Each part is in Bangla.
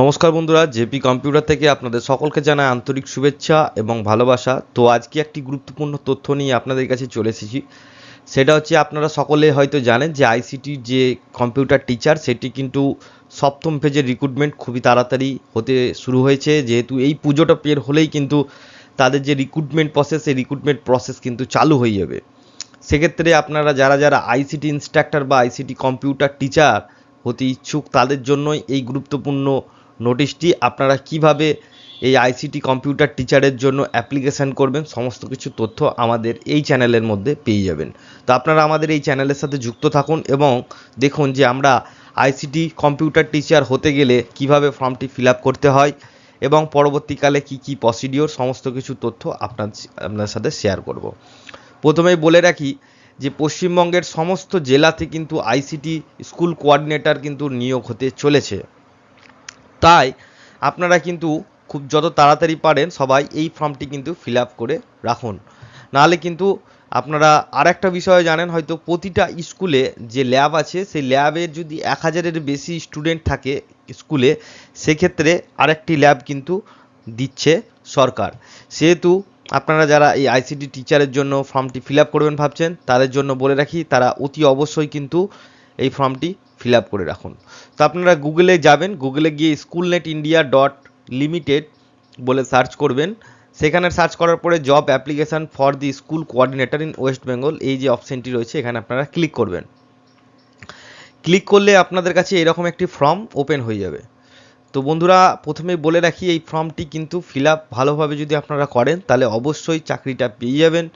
নমস্কার বন্ধুরা, জেপি কম্পিউটার থেকে আপনাদের সকলকে জানাই আন্তরিক শুভেচ্ছা এবং ভালোবাসা। তো আজকে একটি গুরুত্বপূর্ণ তথ্য নিয়ে আপনাদের কাছে চলে এসেছি। সেটা হচ্ছে আপনারা সকলে হয়তো জানেন যে আইসিটির যে কম্পিউটার টিচার, সেটি কিন্তু সপ্তম ফেজের রিক্রুটমেন্ট খুবই তাড়াতাড়ি হতে শুরু হয়েছে। যেহেতু এই পুজোটা পের হলেই কিন্তু তাদের যে রিক্রুটমেন্ট প্রসেস সেই রিক্রুটমেন্ট প্রসেস কিন্তু চালু হয়ে যাবে। সেক্ষেত্রে আপনারা যারা যারা আইসিটি ইনস্ট্রাক্টর বা আইসিটি কম্পিউটার টিচার হতে ইচ্ছুক, তাদের জন্যই এই গুরুত্বপূর্ণ নোটিশটি আপনারা কীভাবে এই আইসিটি কম্পিউটার টিচারের জন্য অ্যাপ্লিকেশান করবেন, সমস্ত কিছু তথ্য আমাদের এই চ্যানেলের মধ্যে পেয়ে যাবেন। তো আপনারা আমাদের এই চ্যানেলের সাথে যুক্ত থাকুন এবং দেখুন যে আমরা আইসিটি কম্পিউটার টিচার হতে গেলে কীভাবে ফর্মটি ফিল করতে হয় এবং পরবর্তীকালে কি কি প্রসিডিওর, সমস্ত কিছু তথ্য আপনার আপনার সাথে শেয়ার করব। প্রথমেই বলে রাখি যে পশ্চিমবঙ্গের সমস্ত জেলাতে কিন্তু আইসিটি স্কুল কোঅর্ডিনেটর কিন্তু নিয়োগ হতে চলেছে। তাই আপনারা কিন্তু খুব যত তাড়াতাড়ি পারেন সবাই এই ফর্মটি কিন্তু ফিল আপ করে রাখুন। নাহলে কিন্তু আপনারা আর একটা বিষয় জানেন, হয়তো প্রতিটা স্কুলে যে ল্যাব আছে, সেই ল্যাবের যদি এক হাজারের বেশি স্টুডেন্ট থাকে স্কুলে, সেক্ষেত্রে আরেকটি ল্যাব কিন্তু দিচ্ছে সরকার। সেহেতু আপনারা যারা এই আইসিটি টিচারের জন্য ফর্মটি ফিল আপ করবেন ভাবছেন, তাদের জন্য বলে রাখি, তারা অতি অবশ্যই কিন্তু এই ফর্মটি ফিল আপ করে রাখুন। তো আপনারা গুগলে যাবেন গুগলে গিয়ে school net India dot limited বলে সার্চ করবেন। সেখানে সার্চ করার পরে job application for the school coordinator in West Bengal এই যে অপশানটি রয়েছে, এখানে আপনারা ক্লিক করবেন। ক্লিক করলে আপনাদের কাছে এরকম একটি ফর্ম ওপেন হয়ে যাবে। তো বন্ধুরা প্রথমেই বলে রাখি, এই ফর্মটি কিন্তু ফিল আপ ভালোভাবে যদি আপনারা করেন, তাহলে অবশ্যই চাকরিটা পেয়ে যাবেন।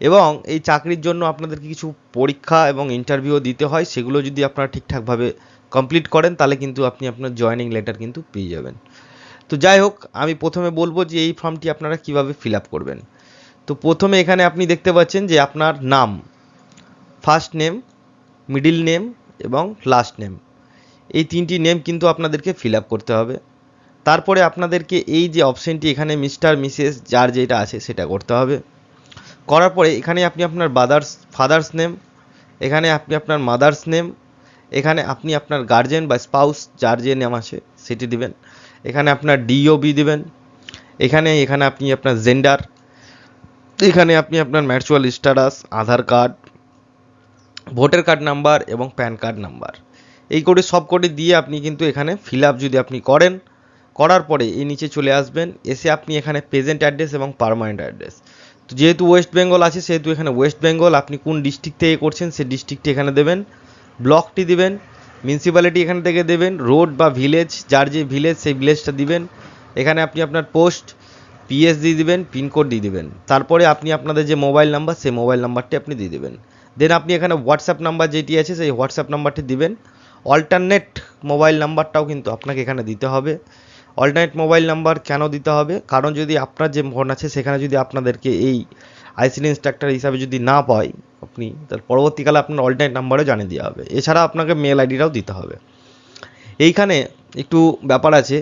এবং এই চাকরির জন্য আপনাদেরকে কিছু পরীক্ষা এবং ইন্টারভিউ দিতে হয়, সেগুলো যদি আপনারা ঠিকঠাকভাবে কমপ্লিট করেন, তাহলে কিন্তু আপনি আপনার জয়েনিং লেটার কিন্তু পেয়ে যাবেন। তো যাই হোক, আমি প্রথমে বলব যে এই ফর্মটি আপনারা কীভাবে ফিল আপ করবেন। তো প্রথমে এখানে আপনি দেখতে পাচ্ছেন যে আপনার নাম ফার্স্ট নেম মিডিল নেম এবং লাস্ট নেম এই তিনটি নেম কিন্তু আপনাদেরকে ফিল আপ করতে হবে। তারপরে আপনাদেরকে এই যে অপশানটি এখানে মিস্টার মিসেস যার যেটা আছে সেটা করতে হবে। করার পরে এখানে আপনি আপনার বাদার্স, ফাদার্স নেম, এখানে আপনি আপনার মাদার্স নেম, এখানে আপনি আপনার গার্জেন বা স্পাউস যার যে নাম আছে সেটি দিবেন। এখানে আপনার ডিওবি দিবেন। এখানে এখানে আপনি আপনার জেন্ডার, এখানে আপনি আপনার marital status, Aadhaar card, voter card number এবং প্যান কার্ড নাম্বার। এই করে সব করে দিয়ে আপনি কিন্তু এখানে ফিল আপ যদি আপনি করেন, করার পরে এই নিচে চলে আসবেন, এসে আপনি এখানে প্রেজেন্ট অ্যাড্রেস এবং পারমানেন্ট অ্যাড্রেস। তো যেহেতু ওয়েস্ট বেঙ্গল আছে, সেহেতু এখানে ওয়েস্ট বেঙ্গল আপনি কোন ডিস্ট্রিক্ট থেকে করছেন সেই ডিস্ট্রিক্টটি এখানে দেবেন। ব্লকটি দিবেন মিউনিসিপ্যালিটি এখান থেকে দেবেন রোড বা ভিলেজ যার যে ভিলেজ সেই ভিলেজটা দিবেন। এখানে আপনি আপনার পোস্ট পিএস দিয়ে দিবেন পিনকোড দিয়ে দিবেন। তারপরে আপনি আপনাদের যে মোবাইল নাম্বার সেই মোবাইল নাম্বারটি আপনি দিয়ে দেবেন। দেন আপনি এখানে হোয়াটসঅ্যাপ নাম্বার যেটি আছে, সেই হোয়াটসঅ্যাপ নাম্বারটি দিবেন। অল্টারনেট মোবাইল নাম্বারটাও কিন্তু আপনাকে এখানে দিতে হবে। অল্টারনেট মোবাইল নাম্বার কেন দিতে হবে? কারণ যদি আপনার যে ফোন আছে, সেখানে যদি আপনাদেরকে এই আইসিডি ইনস্ট্রাক্টর হিসাবে যদি না পাই আপনি তার পরবর্তীকালে আপনার অল্টারনেট নাম্বারও জানিয়ে দেওয়া হবে। এছাড়া আপনাকে মেল আইডিটাও দিতে হবে। এইখানে একটু ব্যাপার আছে।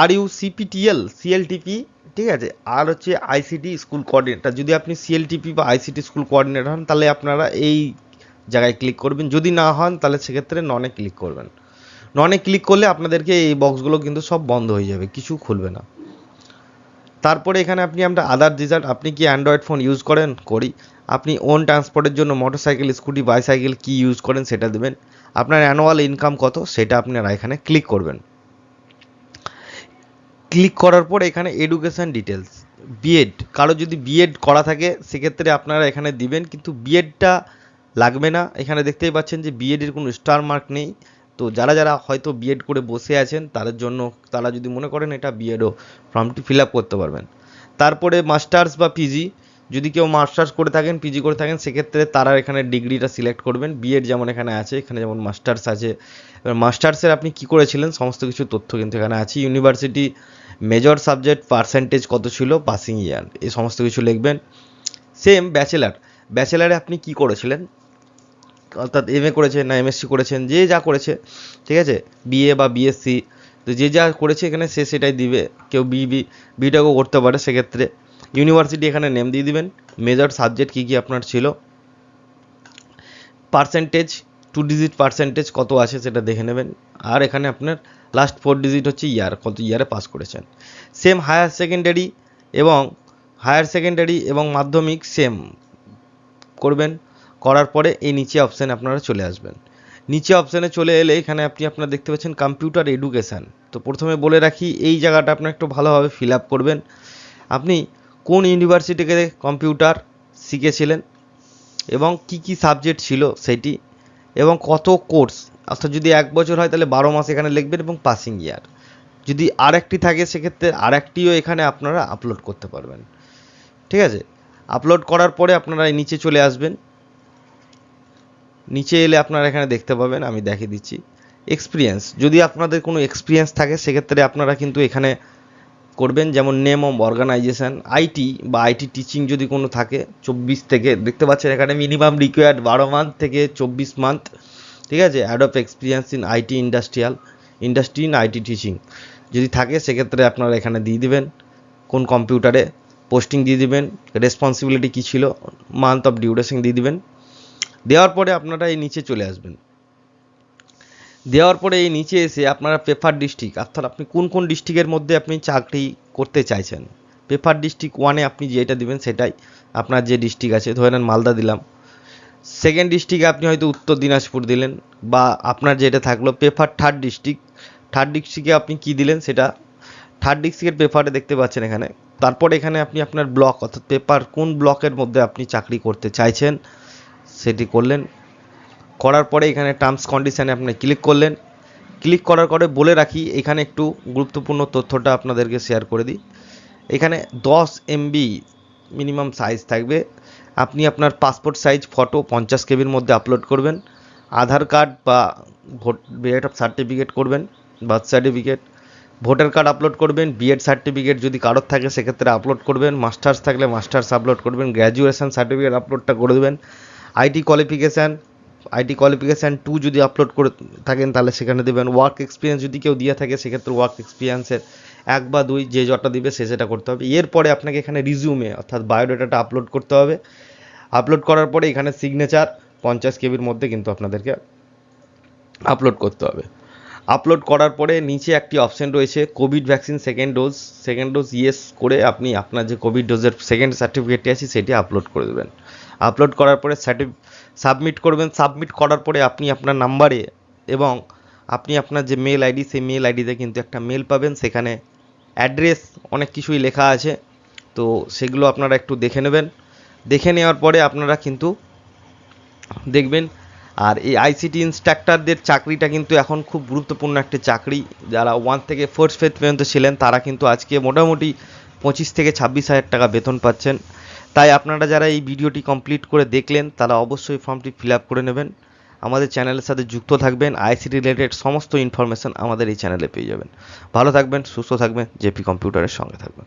আর ইউ সিপিটিএল সিএলটিপি ঠিক আছে? আর হচ্ছে আইসিটি স্কুল কোঅর্ডিনেটর যদি আপনি সিএলটিপি বা আইসিটি স্কুল কোঅর্ডিনেটর হন, তাহলে আপনারা এই জায়গায় ক্লিক করবেন। যদি না হন, তাহলে সেক্ষেত্রে ননে ক্লিক করবেন। ননে ক্লিক করলে আপনাদেরকে এই বক্সগুলো কিন্তু সব বন্ধ হয়ে যাবে, কিছু খুলবে না। তারপরে এখানে আপনি আমরা আদার রেজাল্ট আপনি কি অ্যান্ড্রয়েড ফোন ইউজ করেন? করি। আপনি ওন ট্রান্সপোর্টের জন্য মোটরসাইকেল স্কুটি বাইসাইকেল কি ইউজ করেন সেটা দেবেন। আপনার অ্যানুয়াল ইনকাম কত? সেটা আপনারা এখানে ক্লিক করবেন। ক্লিক করার পর এখানে এডুকেশান ডিটেলস বিএড কারও যদি বিএড করা থাকে, সেক্ষেত্রে আপনারা এখানে দিবেন, কিন্তু বিএডটা লাগবে না। এখানে দেখতেই পাচ্ছেন যে বিএডের কোনো স্টার মার্ক নেই। তো যারা যারা হয়তো বিএড করে বসে আছেন, তাদের জন্য তারা যদি মনে করেন এটা বিএডও ফর্মটি ফিল আপ করতে পারবেন। তারপরে মাস্টার্স বা পিজি যদি কেউ মাস্টার্স করে থাকেন পিজি করে থাকেন, সেক্ষেত্রে তারা এখানে ডিগ্রিটা সিলেক্ট করবেন। বিএড যেমন এখানে আছে, এখানে যেমন মাস্টার্স আছে। এবার মাস্টার্সের আপনি কী করেছিলেন? সমস্ত কিছু তথ্য কিন্তু এখানে আছে। ইউনিভার্সিটি মেজর সাবজেক্ট পার্সেন্টেজ কত ছিল? পাসিং ইয়ার এই সমস্ত কিছু লিখবেন। সেম ব্যাচেলার ব্যাচেলারে আপনি কি করেছিলেন? অর্থাৎ এম এ করেছেন না এমএসসি করেছেন যে যা করেছে, ঠিক আছে? বিএ বা বিএসসি তো যে যা করেছে এখানে সে সেটাই দিবে। কেউ বি বি বিটাকেও করতে পারে সেক্ষেত্রে। ইউনিভার্সিটি এখানে নেম দিয়ে দিবেন। মেজর সাবজেক্ট কী কী আপনার ছিল? পার্সেন্টেজ টু ডিজিট পার্সেন্টেজ কত আছে সেটা দেখে নেবেন। আর এখানে আপনার লাস্ট ফোর ডিজিট হচ্ছে ইয়ার কত ইয়ারে পাস করেছেন। সেম হায়ার সেকেন্ডারি এবং হায়ার সেকেন্ডারি এবং মাধ্যমিক সেম করবেন। করার পরে এই নিচে অপশানে আপনারা চলে আসবেন। নিচে অপশানে চলে এলে এখানে আপনি আপনারা দেখতে পাচ্ছেন কম্পিউটার এডুকেশান তো প্রথমে বলে রাখি, এই জায়গাটা আপনার একটু ভালোভাবে ফিল আপ করবেন। আপনি কোন ইউনিভার্সিটি থেকে কম্পিউটার শিখেছিলেন এবং কি কি সাবজেক্ট ছিল সেটি এবং কত কোর্স অর্থাৎ যদি এক বছর হয় তাহলে বারো মাস এখানে লিখবেন এবং পাসিং ইয়ার যদি আর একটি থাকে সেক্ষেত্রে আর একটিও এখানে আপনারা আপলোড করতে পারবেন। ঠিক আছে? আপলোড করার পরে আপনারা নিচে চলে আসবেন। নিচে এলে আপনারা এখানে দেখতে পাবেন, আমি দেখিয়ে দিচ্ছি। এক্সপিরিয়েন্স যদি আপনাদের কোনো এক্সপিরিয়েন্স থাকে, সেক্ষেত্রে আপনারা কিন্তু এখানে করবেন, যেমন নেম অফ অর্গানাইজেশন আইটি বা আইটি টিচিং যদি কোনো থাকে, চব্বিশ থেকে, দেখতে পাচ্ছেন এখানে মিনিমাম রিকোয়ার্ড বারো মান্থ থেকে চব্বিশ মান্থ ঠিক আছে? Add of experience in IT industrial industry in IT teaching যদি থাকে, সেক্ষেত্রে আপনারা এখানে দিয়ে দিবেন, কোন কম্পিউটারে পোস্টিং দিয়ে দিবেন রেসপন্সিবিলিটি কী ছিল মান্থ অফ ডিউরেশন দিয়ে দিবেন। দেওয়ার পরে আপনারা এই নিচে চলে আসবেন। দেওয়ার পরে এই নিচে এসে আপনারা পেপার ডিস্ট্রিক্ট, অর্থাৎ আপনি কোন কোন ডিস্ট্রিক্টের মধ্যে আপনি চাকরি করতে চাইছেন, পেপার ডিস্ট্রিক্ট ওয়ানে আপনি যেটা দিবেন সেটাই আপনার যে ডিস্ট্রিক্ট আছে, ধরে নেন মালদা দিলাম। সেকেন্ড ডিস্ট্রিক্টে আপনি হয়তো উত্তর দিনাজপুর দিলেন, বা আপনার যেটা থাকল পেপার থার্ড ডিস্ট্রিক্ট থার্ড ডিস্ট্রিক্টে আপনি কী দিলেন সেটা থার্ড ডিস্ট্রিক্টের পেপারে দেখতে পাচ্ছেন এখানে। তারপর এখানে আপনি আপনার ব্লক অর্থাৎ পেপার কোন ব্লকের মধ্যে আপনি চাকরি করতে চাইছেন সেটি করলেন। করার পরে এখানে টার্মস কন্ডিশানে আপনি ক্লিক করলেন। ক্লিক করার পরে বলে রাখি, এখানে একটু গুরুত্বপূর্ণ তথ্যটা আপনাদেরকে শেয়ার করে দিই। এখানে দশ এমবি মিনিমাম সাইজ থাকবে। আপনি আপনার পাসপোর্ট সাইজ ফটো পঞ্চাশ কেবির মধ্যে আপলোড করবেন। আধার কার্ড বা ভোট বিএড সার্টিফিকেট করবেন birth certificate voter card upload করবেন বিএড সার্টিফিকেট যদি কারোর থাকে, সেক্ষেত্রে আপলোড করবেন। মাস্টার্স থাকলে মাস্টার্স আপলোড করবেন। গ্র্যাজুয়েশন সার্টিফিকেট আপলোডটা করে দেবেন। IT qualification IT qualification too যদি আপলোড করে থাকেন, তাহলে সেখানে দেবেন ওয়ার্ক এক্সপিরিয়েন্স যদি কেউ দিয়ে থাকে, সেক্ষেত্রে ওয়ার্ক এক্সপিরিয়েন্সের এক বা দুই যে যটা দিবে, সে সেটা করতে হবে। এরপরে আপনাকে এখানে রিজিউমে অর্থাৎ বায়োডাটাটা আপলোড করতে হবে। আপলোড করার পরে এখানে সিগনেচার পঞ্চাশ কেবির মধ্যে কিন্তু আপনাদেরকে আপলোড করতে হবে। আপলোড করার পরে নিচে একটি অপশন রয়েছে COVID vaccine second dose second dose yes করে আপনি আপনার যে কোভিড ডোজের সেকেন্ড সার্টিফিকেটটি আছে সেটি আপলোড করে দেবেন। আপলোড করার পরে সাবমিট করবেন। সাবমিট করার পরে আপনি আপনার নাম্বারে এবং আপনি আপনার যে মেল আইডি সেই মেল আইডিতে কিন্তু একটা মেল পাবেন। সেখানে অ্যাড্রেস অনেক কিছুই লেখা আছে। তো সেগুলো আপনারা একটু দেখে নেবেন। দেখে নেওয়ার পরে আপনারা কিন্তু দেখবেন আর এই আইসিটি ইনস্ট্রাক্টরদের চাকরিটা কিন্তু এখন খুব গুরুত্বপূর্ণ একটি চাকরি। যারা ওয়ান থেকে ফোর্থ ফেথ পর্যন্ত ছিলেন, তারা কিন্তু আজকে মোটামুটি পঁচিশ থেকে ছাব্বিশ হাজার টাকা বেতন পাচ্ছেন। তাই আপনারা যারা এই ভিডিওটি কমপ্লিট করে দেখলেন, তারা অবশ্যই ফর্মটি ফিল আপ করে নেবেন। আমাদের চ্যানেলের সাথে যুক্ত থাকবেন। আইসিটি রিলেটেড সমস্ত ইনফরমেশন আমাদের এই চ্যানেলে পেয়ে যাবেন। ভালো থাকবেন, সুস্থ থাকবেন জেপি কম্পিউটারের সঙ্গে থাকবেন।